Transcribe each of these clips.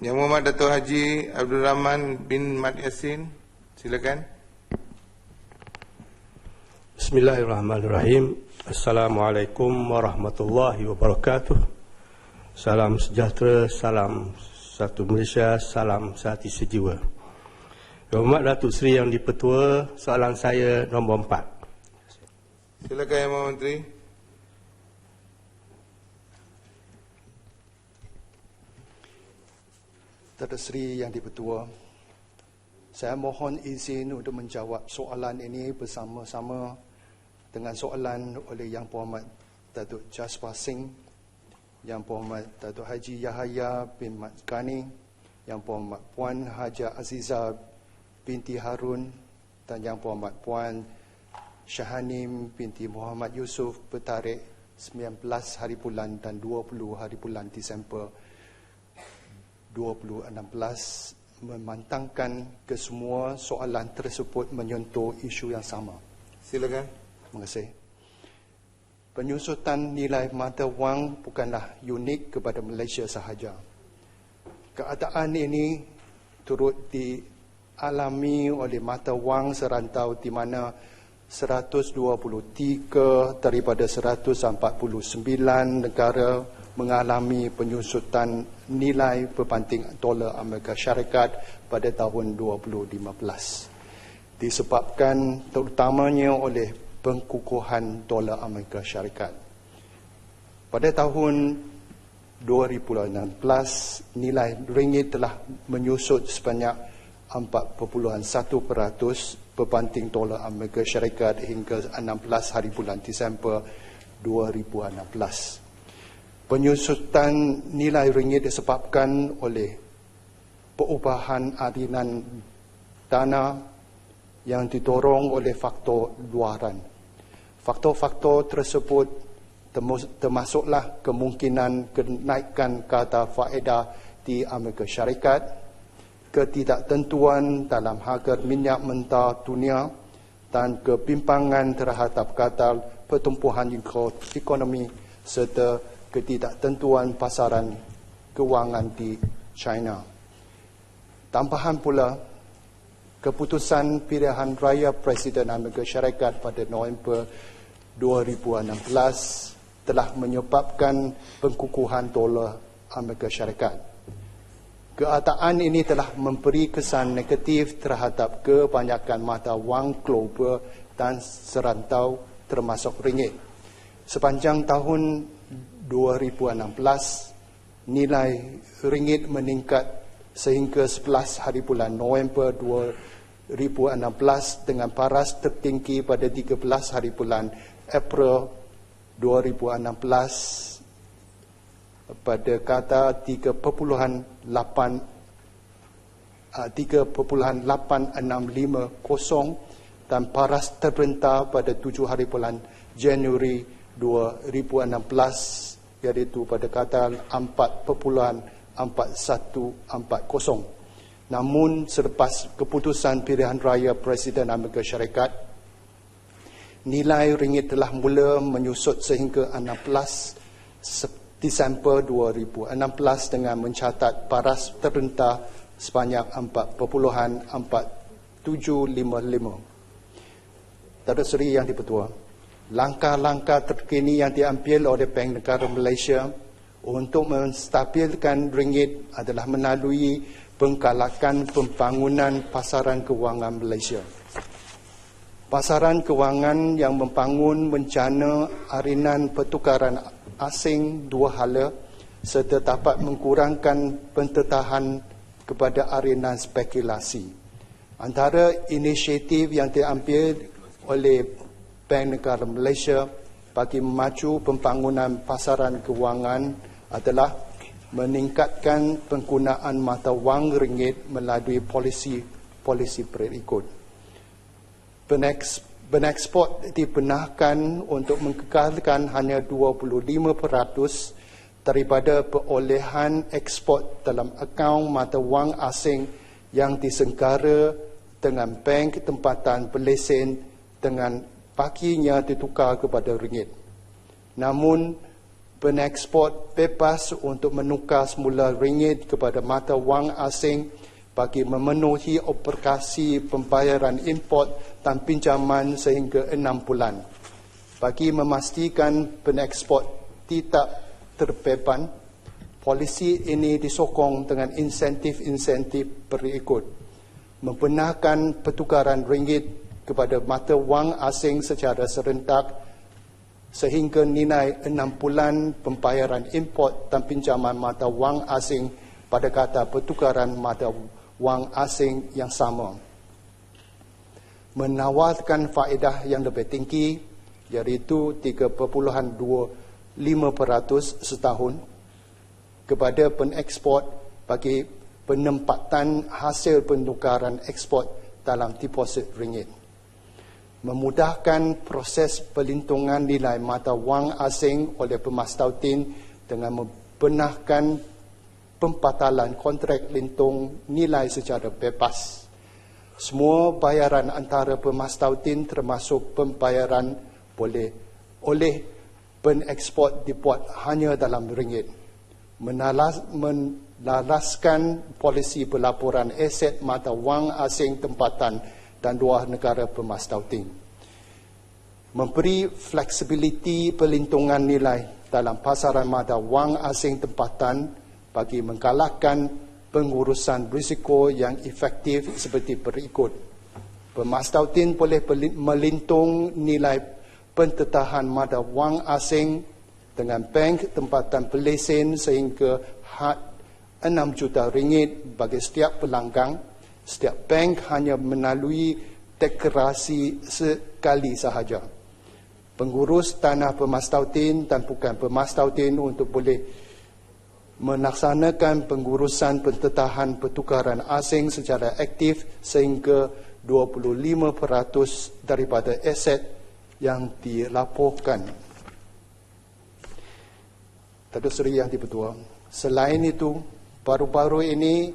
Yang Muhammad Dato' Haji Abdul Rahman bin Mat Yassin. Silakan. Bismillahirrahmanirrahim. Assalamualaikum warahmatullahi wabarakatuh. Salam sejahtera, salam satu Malaysia, salam sehati sejiwa. Yang Muhammad Datuk Seri yang dipetua, soalan saya nombor empat. Silakan Yang Menteri. Datuk Seri Yang Dipertua, saya mohon izin untuk menjawab soalan ini bersama-sama dengan soalan oleh Yang Berhormat Datuk Jaswar Singh, Yang Berhormat Datuk Haji Yahaya bin Mat Kani, Yang Berhormat Puan Haja Aziza binti Harun dan Yang Berhormat Puan Syahanim binti Muhammad Yusof bertarikh 19 hari bulan dan 20 hari bulan Disember 2016 memantangkan kesemua soalan tersebut menyentuh isu yang sama. Silakan. Terima kasih. Penyusutan nilai mata wang bukanlah unik kepada Malaysia sahaja. Keadaan ini turut dialami oleh mata wang serantau di mana 123 daripada 149 negara mengalami penyusutan nilai berbanding dolar Amerika Syarikat pada tahun 2015 disebabkan terutamanya oleh pengkukuhan dolar Amerika Syarikat. Pada tahun 2016 nilai ringgit telah menyusut sebanyak 4.1% berbanding dolar Amerika Syarikat hingga 16 hari bulan Disember 2016. Penyusutan nilai ringgit disebabkan oleh perubahan adinan dana yang didorong oleh faktor luaran. Faktor-faktor tersebut termasuklah kemungkinan kenaikan kata faedah di Amerika Syarikat, ketidaktentuan dalam harga minyak mentah dunia dan kebimbangan terhadap kata pertumbuhan ekonomi serta ketidaktentuan pasaran kewangan di China. Tambahan pula, keputusan pilihan raya Presiden Amerika Syarikat pada November 2016 telah menyebabkan pengkukuhan dolar Amerika Syarikat. Keadaan ini telah memberi kesan negatif terhadap kebanyakan mata wang global dan serantau termasuk ringgit. Sepanjang tahun 2016 nilai ringgit meningkat sehingga 11 hari bulan November 2016 dengan paras tertinggi pada 13 hari bulan April 2016 pada kata 3.8 3.865 dan paras terbentar pada 7 hari bulan Januari 2016 iaitu pada kata 4.4140. Namun selepas keputusan pilihan raya Presiden Amerika Syarikat, nilai ringgit telah mula menyusut sehingga 16 Disember 2016 dengan mencatat paras terendah sebanyak 4.4755. Datuk Seri Yang Dipertua langkah-langkah terkini yang diambil oleh Bank Negara Malaysia untuk menstabilkan ringgit adalah melalui pengkalakan pembangunan pasaran kewangan Malaysia. Pasaran kewangan yang membangun bencana arinan pertukaran asing dua hala serta dapat mengurangkan pentetahan kepada arinan spekulasi. Antara inisiatif yang diambil oleh Bank Negara Malaysia bagi memacu pembangunan pasaran kewangan adalah meningkatkan penggunaan mata wang ringgit melalui polisi polisi berikut. Peneksport dibenarkan untuk mengekalkan hanya 25% daripada perolehan ekspor dalam akaun mata wang asing yang disenggara dengan bank tempatan berlesen dengan pakinya ditukar kepada ringgit. Namun, Peneksport bebas untuk menukar semula ringgit kepada mata wang asing bagi memenuhi operasi pembayaran import dan pinjaman sehingga enam bulan. Bagi memastikan peneksport tidak terbeban, polisi ini disokong dengan insentif-insentif berikut. Membenarkan pertukaran ringgit kepada mata wang asing secara serentak sehingga nilai enam bulan pembayaran import dan pinjaman mata wang asing pada kata pertukaran mata wang asing yang sama. Menawarkan faedah yang lebih tinggi iaitu 3.25% setahun kepada peneksport bagi penempatan hasil penukaran ekspor dalam deposit ringgit memudahkan proses pelintungan nilai mata wang asing oleh pemastautin dengan membenarkan pembatalan kontrak lintung nilai secara bebas. Semua bayaran antara pemastautin termasuk pembayaran boleh oleh peneksport dibuat hanya dalam ringgit. Menalas, menalaskan polisi pelaporan aset mata wang asing tempatan dan dua negara pemastautin. Memberi fleksibiliti pelintungan nilai dalam pasaran mata wang asing tempatan bagi menggalakkan pengurusan risiko yang efektif seperti berikut. Pemastautin boleh melintung nilai pentetahan mata wang asing dengan bank tempatan pelesen sehingga had 6 juta ringgit bagi setiap pelanggan Setiap bank hanya melalui deklarasi sekali sahaja. Pengurus tanah pemastautin dan bukan pemastautin untuk boleh melaksanakan pengurusan pentetahan pertukaran asing secara aktif sehingga 25% daripada aset yang dilaporkan. Tadu Seri Yang Dipertua. Selain itu, baru-baru ini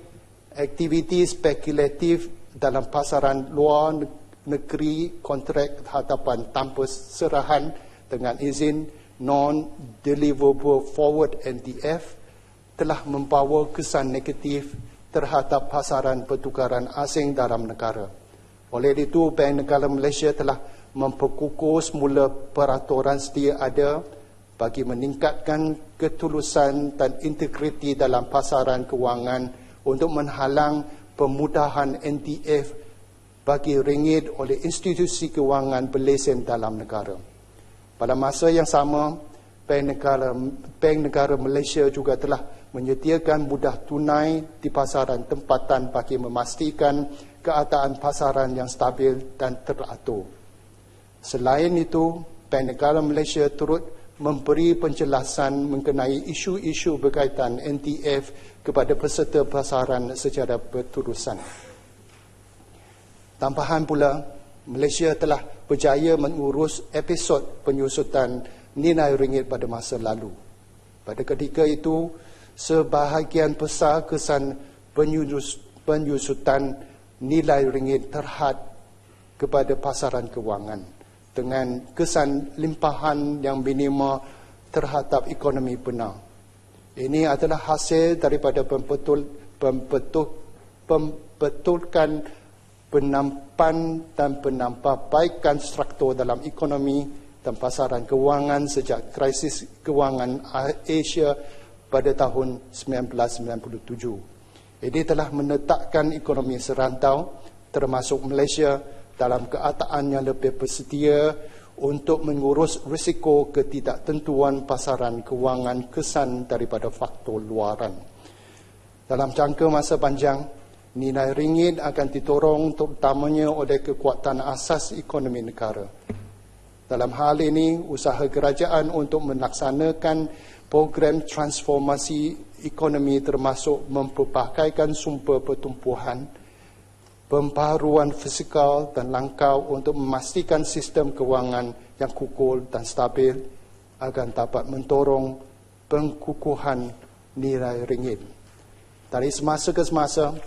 aktiviti spekulatif dalam pasaran luar negeri kontrak hadapan tanpa serahan dengan izin non-deliverable forward NDF telah membawa kesan negatif terhadap pasaran pertukaran asing dalam negara. Oleh itu, Bank Negara Malaysia telah memperkukuh semula peraturan sedia ada bagi meningkatkan ketulusan dan integriti dalam pasaran kewangan untuk menghalang pemudahan NTF bagi ringgit oleh institusi kewangan berlesen dalam negara. Pada masa yang sama, Bank Negara, Bank Negara Malaysia juga telah menyediakan mudah tunai di pasaran tempatan bagi memastikan keadaan pasaran yang stabil dan teratur. Selain itu, Bank Negara Malaysia turut memberi penjelasan mengenai isu-isu berkaitan NTF kepada peserta pasaran secara berterusan. Tambahan pula, Malaysia telah berjaya mengurus episod penyusutan nilai ringgit pada masa lalu. Pada ketika itu, sebahagian besar kesan penyus, penyusutan nilai ringgit terhad kepada pasaran kewangan dengan kesan limpahan yang minima terhadap ekonomi benar. Ini adalah hasil daripada pembetul, pembetul, pembetulkan penampan dan penampabaikan struktur dalam ekonomi dan pasaran kewangan sejak krisis kewangan Asia pada tahun 1997. Ini telah menetapkan ekonomi serantau termasuk Malaysia dalam keadaan yang lebih bersedia untuk mengurus risiko ketidaktentuan pasaran kewangan kesan daripada faktor luaran. Dalam jangka masa panjang, nilai ringgit akan ditorong terutamanya oleh kekuatan asas ekonomi negara. Dalam hal ini, usaha kerajaan untuk melaksanakan program transformasi ekonomi termasuk memperpakaikan sumber pertumbuhan, pembaharuan fizikal dan langkau untuk memastikan sistem kewangan yang kukul dan stabil akan dapat mentorong pengkukuhan nilai ringgit. Dari semasa ke semasa,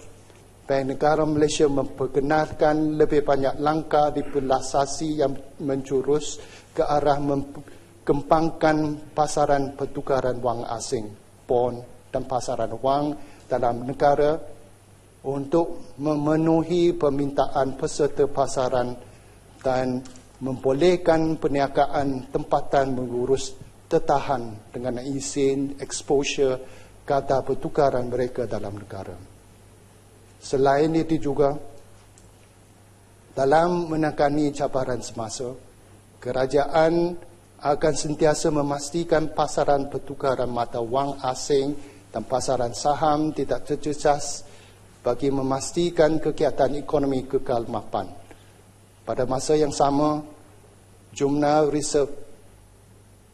Bank Negara Malaysia memperkenalkan lebih banyak langkah dipelaksasi yang menjurus ke arah kembangkan pasaran pertukaran wang asing, pon dan pasaran wang dalam negara untuk memenuhi permintaan peserta pasaran dan membolehkan perniagaan tempatan mengurus tertahan dengan izin exposure kata pertukaran mereka dalam negara. Selain itu juga, dalam menangani cabaran semasa, kerajaan akan sentiasa memastikan pasaran pertukaran mata wang asing dan pasaran saham tidak terjejas bagi memastikan kegiatan ekonomi kekal mapan. Pada masa yang sama, jumlah reserve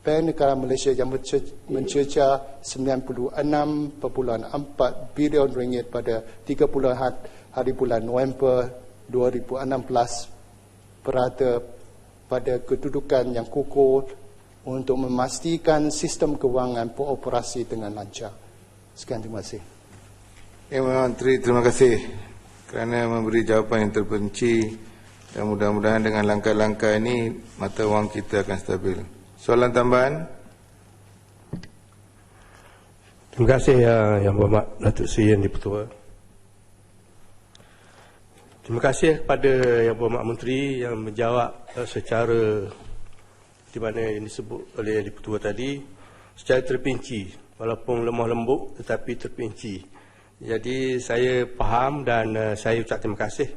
Bank Negara Malaysia yang mencerca 96.4 bilion ringgit pada 30 hari bulan November 2016 berada pada kedudukan yang kukuh untuk memastikan sistem kewangan beroperasi dengan lancar. Sekian terima kasih. Ya, Menteri, terima kasih kerana memberi jawapan yang terperinci dan mudah-mudahan dengan langkah-langkah ini mata wang kita akan stabil. Soalan tambahan? Terima kasih ya, Yang Berhormat Datuk Seri Yang Dipertua. Terima kasih kepada Yang Berhormat Menteri yang menjawab uh, secara di mana yang disebut oleh Yang Dipertua tadi secara terpinci walaupun lemah lembut tetapi terpinci. Jadi saya faham dan uh, saya ucap terima kasih.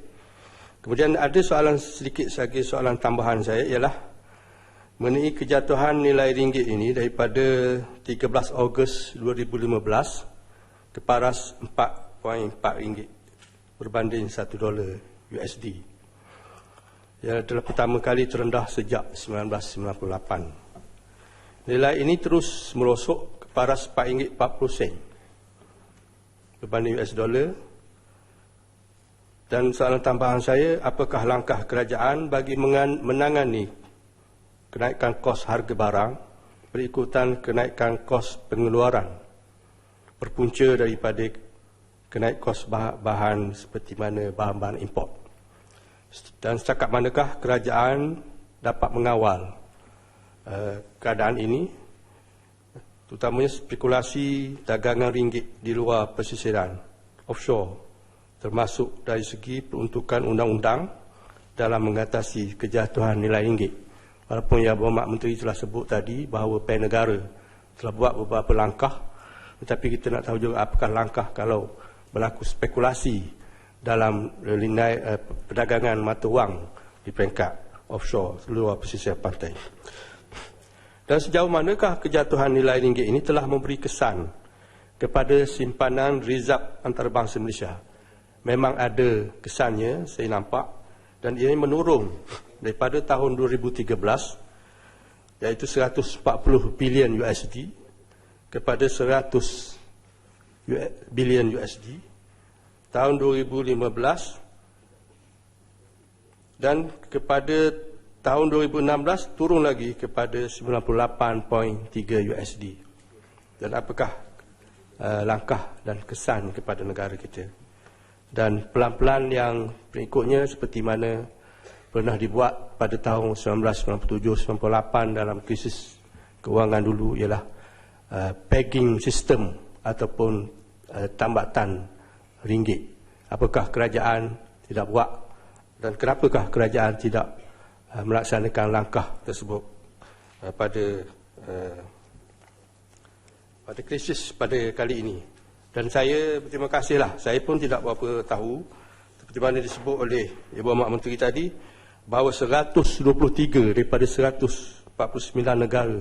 Kemudian ada soalan sedikit lagi soalan tambahan saya ialah mengenai kejatuhan nilai ringgit ini daripada 13 Ogos 2015 ke paras 4.4 ringgit berbanding 1 dolar USD. Ia adalah pertama kali terendah sejak 1998. Nilai ini terus merosot ke paras 4 ringgit 40 sen berbanding US dollar. Dan soalan tambahan saya, apakah langkah kerajaan bagi menangani kenaikan kos harga barang berikutan kenaikan kos pengeluaran berpunca daripada kenaik kos bahan seperti mana bahan-bahan import. Dan setakat manakah kerajaan dapat mengawal uh, keadaan ini terutamanya spekulasi dagangan ringgit di luar pesisiran offshore termasuk dari segi peruntukan undang-undang dalam mengatasi kejatuhan nilai ringgit. Walaupun Yang Berhormat Menteri telah sebut tadi bahawa PEN negara telah buat beberapa langkah tetapi kita nak tahu juga apakah langkah kalau berlaku spekulasi dalam linai eh, perdagangan mata wang di peringkat offshore luar pesisir pantai. Dan sejauh manakah kejatuhan nilai ringgit ini telah memberi kesan kepada simpanan rizab antarabangsa Malaysia. Memang ada kesannya, saya nampak, dan ini menurun daripada tahun 2013 iaitu 140 bilion USD kepada 100 bilion USD tahun 2015 dan kepada tahun 2016 turun lagi kepada 98.3 USD dan apakah uh, langkah dan kesan kepada negara kita? Dan pelan-pelan yang berikutnya seperti mana pernah dibuat pada tahun 1997-98 dalam krisis kewangan dulu ialah uh, pegging system ataupun uh, tambatan ringgit. Apakah kerajaan tidak buat dan kenapakah kerajaan tidak uh, melaksanakan langkah tersebut uh, pada uh, pada krisis pada kali ini. Dan saya berterima kasihlah. Saya pun tidak berapa tahu seperti mana disebut oleh Ibu Ahmad Menteri tadi bahawa 123 daripada 149 negara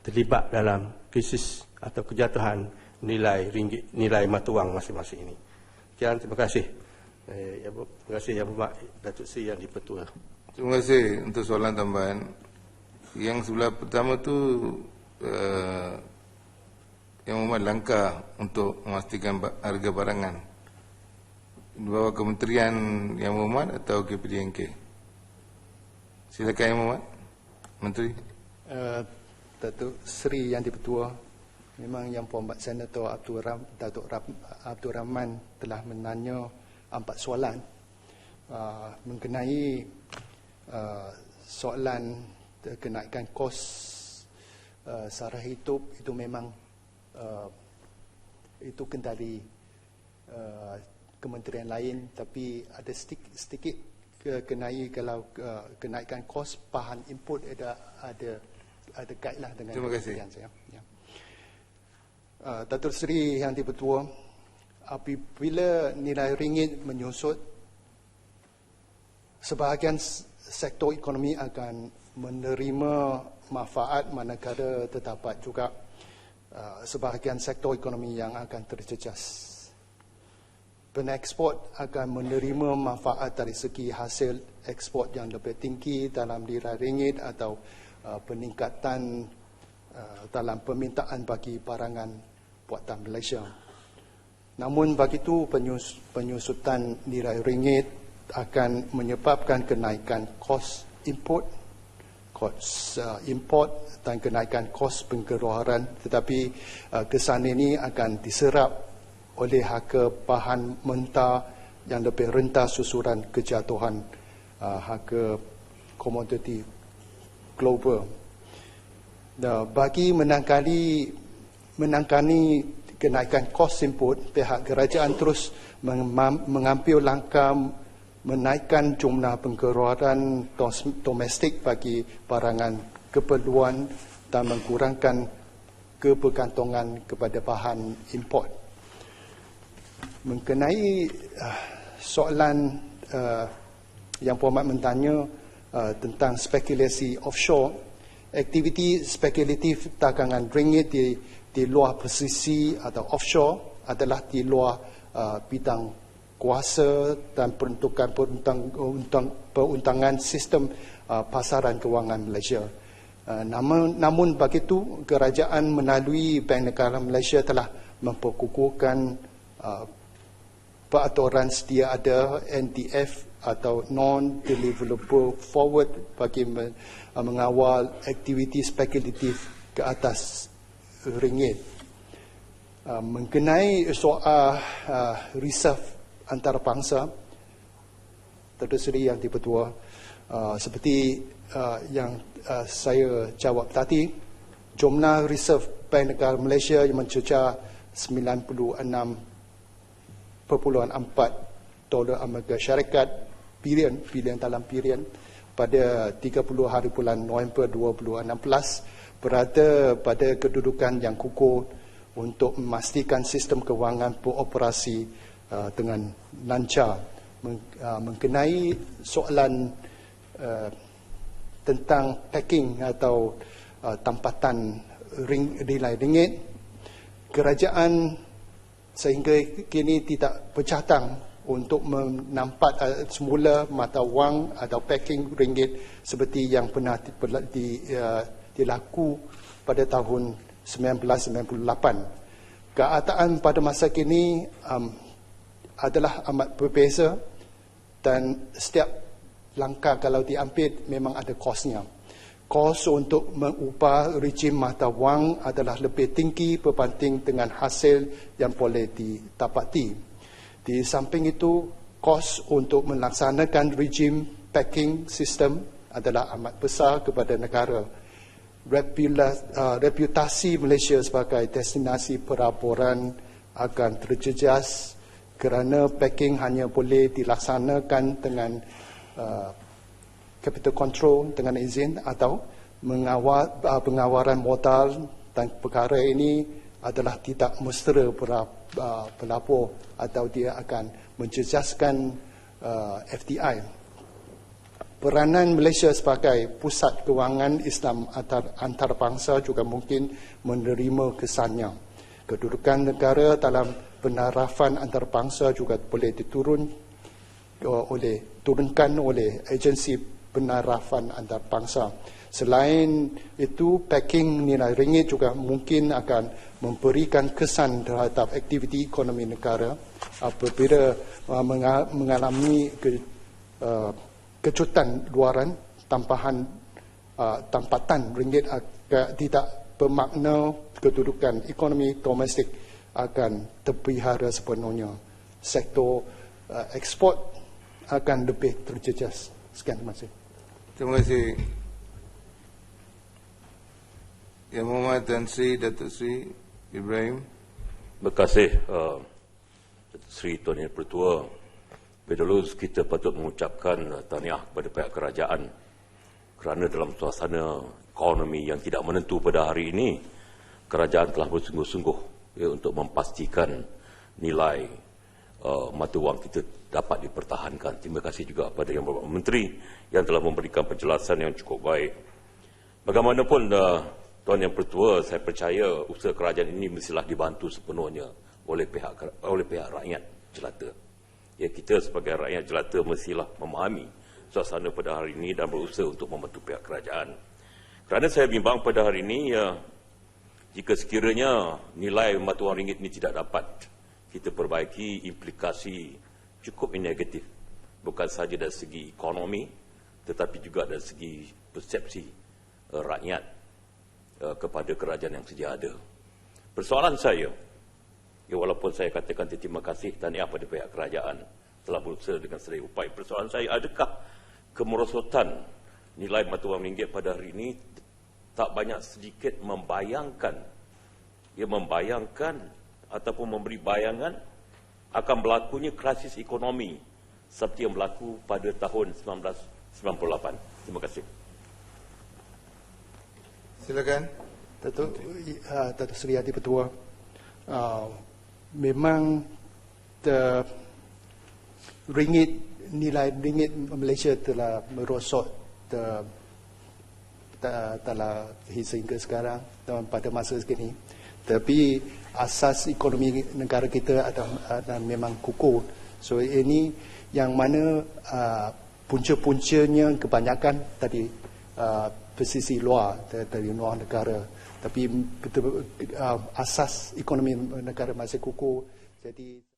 terlibat dalam krisis atau kejatuhan nilai ringgit nilai mata wang masing-masing ini. Sekian terima kasih. Eh, ya, terima kasih Yang Berhormat Datuk Seri Yang Dipertua. Terima kasih untuk soalan tambahan. Yang sebelah pertama tu uh, Yang Berhormat langkah untuk memastikan harga barangan. Di bawah Kementerian Yang Berhormat atau KPDNK? Silakan Yang Muhammad Menteri. Uh, Datuk Seri Yang Dipertua Memang Yang Puan Senator Abdul, Ram, Datuk Ram, Abdul Rahman telah menanya empat soalan. Uh, mengenai uh, soalan kenaikan kos uh, sara hidup itu memang uh, itu kendali uh, kementerian lain. Tapi ada sedikit, sedikit kenai kalau uh, kenaikan kos bahan input ada ada ada kaitlah dengan Terima kasih. saya. Ya. Uh, Datuk Seri Yang Dipertua, apabila nilai ringgit menyusut, sebahagian sektor ekonomi akan menerima manfaat manakala terdapat juga uh, sebahagian sektor ekonomi yang akan terjejas. Peneksport akan menerima manfaat dari segi hasil ekspor yang lebih tinggi dalam nilai ringgit atau uh, peningkatan uh, dalam permintaan bagi barangan buatan Malaysia. Namun begitu penyus, penyusutan nilai ringgit akan menyebabkan kenaikan kos input, kos uh, import dan kenaikan kos pengeluaran tetapi uh, kesan ini akan diserap oleh harga bahan mentah yang lebih rendah susuran kejatuhan uh, harga komoditi global. Dan bagi menangkali menangkani kenaikan kos input, pihak kerajaan terus mengambil langkah menaikkan jumlah pengeluaran domestik bagi barangan keperluan dan mengurangkan kebergantungan kepada bahan import mengenai uh, soalan uh, yang Puan Mat bertanya uh, tentang spekulasi offshore, aktiviti spekulatif dagangan ringgit di, di luar posisi atau offshore adalah di luar uh, bidang kuasa dan peruntukan peruntang, peruntangan sistem uh, pasaran kewangan Malaysia. Uh, namun, namun begitu, kerajaan melalui Bank Negara Malaysia telah memperkukuhkan uh, peraturan sedia ada NDF atau non-deliverable forward bagi uh, mengawal aktiviti spekulatif ke atas ringgit. Uh, mengenai soal uh, reserve antarabangsa, Seri yang dipertua, seperti yang saya jawab tadi, jumlah reserve Bank Negara Malaysia yang mencecah 96 1.4 dolar Amerika Syarikat bilion bilion dalam bilion pada 30 hari bulan November 2016 berada pada kedudukan yang kukuh untuk memastikan sistem kewangan beroperasi uh, dengan lancar. Uh, mengenai soalan uh, tentang packing atau uh, tampatan ring, nilai ringgit kerajaan sehingga kini tidak bercatang untuk menampak uh, semula mata wang atau packing ringgit seperti yang pernah di, di, uh, dilaku pada tahun 1998. Keadaan pada masa kini um, adalah amat berbeza dan setiap langkah kalau diambil memang ada kosnya kos untuk mengubah rejim mata wang adalah lebih tinggi berbanding dengan hasil yang boleh didapati. Di samping itu, kos untuk melaksanakan rejim packing sistem adalah amat besar kepada negara. Uh, reputasi Malaysia sebagai destinasi peraboran akan terjejas kerana packing hanya boleh dilaksanakan dengan uh, capital control dengan izin atau mengawal uh, pengawaran modal dan perkara ini adalah tidak mesra uh, pelapor atau dia akan menjejaskan uh, FDI. Peranan Malaysia sebagai pusat kewangan Islam antar, antarabangsa juga mungkin menerima kesannya. Kedudukan negara dalam penarafan antarabangsa juga boleh diturun oleh turunkan oleh agensi penarafan antarabangsa. Selain itu, packing nilai ringgit juga mungkin akan memberikan kesan terhadap aktiviti ekonomi negara apabila uh, mengalami uh, kejutan luaran tampahan uh, tampatan ringgit agak tidak bermakna kedudukan ekonomi domestik akan terpihara sepenuhnya. Sektor ekspor akan lebih terjejas. Sekian, terima kasih. Terima kasih Yang Muhammad Tan Sri Datuk Sri Ibrahim. Terima kasih uh, Sri Tuan Yang Pertua. Bedulus kita patut mengucapkan uh, tahniah kepada pihak kerajaan kerana dalam suasana ekonomi yang tidak menentu pada hari ini, kerajaan telah bersungguh-sungguh ya, untuk memastikan nilai uh, mata wang kita dapat dipertahankan. Terima kasih juga kepada Yang Berhormat Menteri yang telah memberikan penjelasan yang cukup baik. Bagaimanapun uh, Tuan Yang Pertua, saya percaya usaha kerajaan ini mestilah dibantu sepenuhnya oleh pihak oleh pihak rakyat jelata. Ya kita sebagai rakyat jelata mestilah memahami suasana pada hari ini dan berusaha untuk membantu pihak kerajaan. Kerana saya bimbang pada hari ini ya jika sekiranya nilai mata wang ringgit ini tidak dapat kita perbaiki implikasi cukup negatif bukan sahaja dari segi ekonomi tetapi juga dari segi persepsi uh, rakyat uh, kepada kerajaan yang sedia ada. Persoalan saya Ya, walaupun saya katakan terima kasih tahniah pada pihak kerajaan telah berusaha dengan sedaya upaya. Persoalan saya, adakah kemerosotan nilai mata wang ringgit pada hari ini tak banyak sedikit membayangkan ia membayangkan ataupun memberi bayangan akan berlakunya krisis ekonomi seperti yang berlaku pada tahun 1998. Terima kasih. Silakan. Datuk, uh, Datuk Seri Adi Petua, uh, memang the ringgit nilai ringgit Malaysia telah merosot the, telah hingga sekarang pada masa segini tapi asas ekonomi negara kita adalah, adalah memang kukuh. So ini yang mana uh, punca-puncanya kebanyakan tadi uh, pesisi luar dari luar negara. Tapi betul uh, asas ekonomi negara masih kukuh. Jadi